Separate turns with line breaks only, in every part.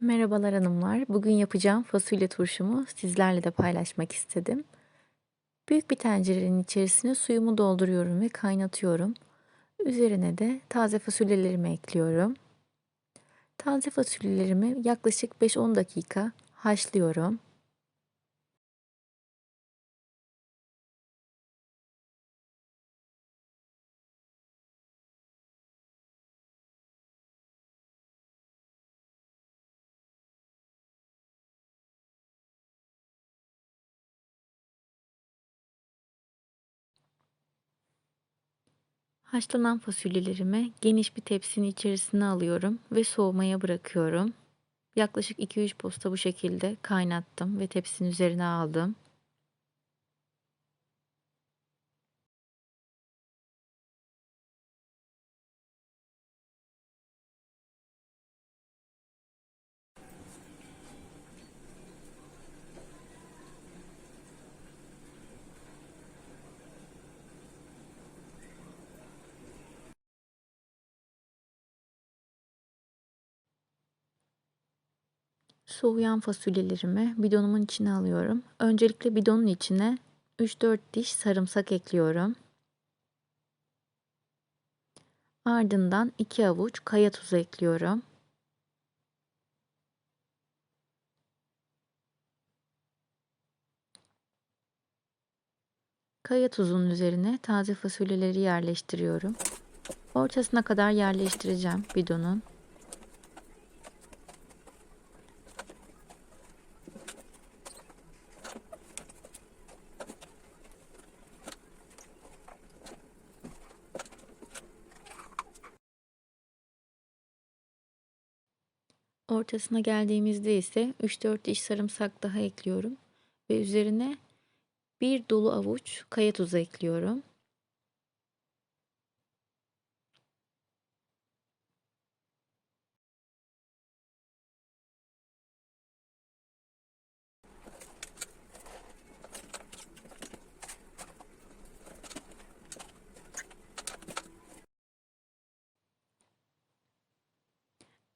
Merhabalar hanımlar. Bugün yapacağım fasulye turşumu sizlerle de paylaşmak istedim. Büyük bir tencerenin içerisine suyumu dolduruyorum ve kaynatıyorum. Üzerine de taze fasulyelerimi ekliyorum. Taze fasulyelerimi yaklaşık 5-10 dakika haşlıyorum. Haşlanan fasulyelerimi geniş bir tepsinin içerisine alıyorum ve soğumaya bırakıyorum. Yaklaşık 2-3 posta bu şekilde kaynattım ve tepsinin üzerine aldım. Soğuyan fasulyelerimi bidonumun içine alıyorum. Öncelikle bidonun içine 3-4 diş sarımsak ekliyorum. Ardından 2 avuç kaya tuzu ekliyorum. Kaya tuzunun üzerine taze fasulyeleri yerleştiriyorum. Ortasına kadar yerleştireceğim bidonun. Ortasına geldiğimizde ise 3-4 diş sarımsak daha ekliyorum ve üzerine bir dolu avuç kaya tuzu ekliyorum.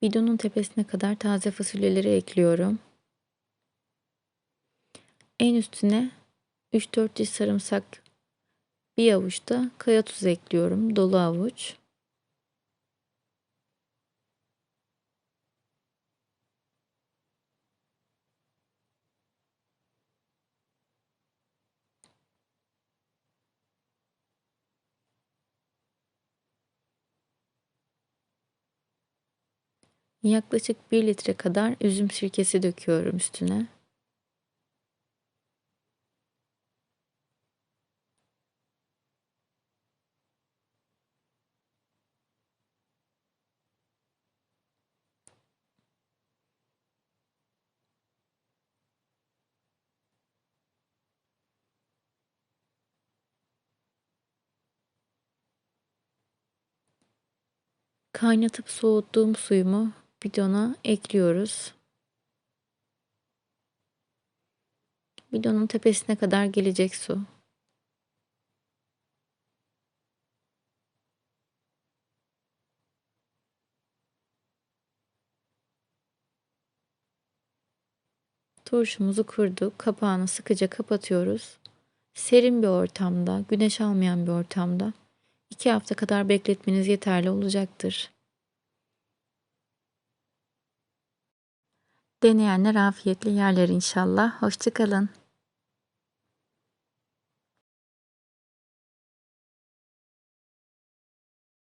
Bidonun tepesine kadar taze fasulyeleri ekliyorum. En üstüne 3-4 diş sarımsak, bir avuç da kaya tuzu ekliyorum. Dolu avuç. Yaklaşık 1 litre kadar üzüm sirkesi döküyorum üstüne. Kaynatıp soğuttuğum suyumu bidona ekliyoruz. Bidonun tepesine kadar gelecek su. Turşumuzu kurduk. Kapağını sıkıca kapatıyoruz. Serin bir ortamda, güneş almayan bir ortamda 2 hafta kadar bekletmeniz yeterli olacaktır. Deneyenler afiyetle yerler inşallah. Hoşçakalın.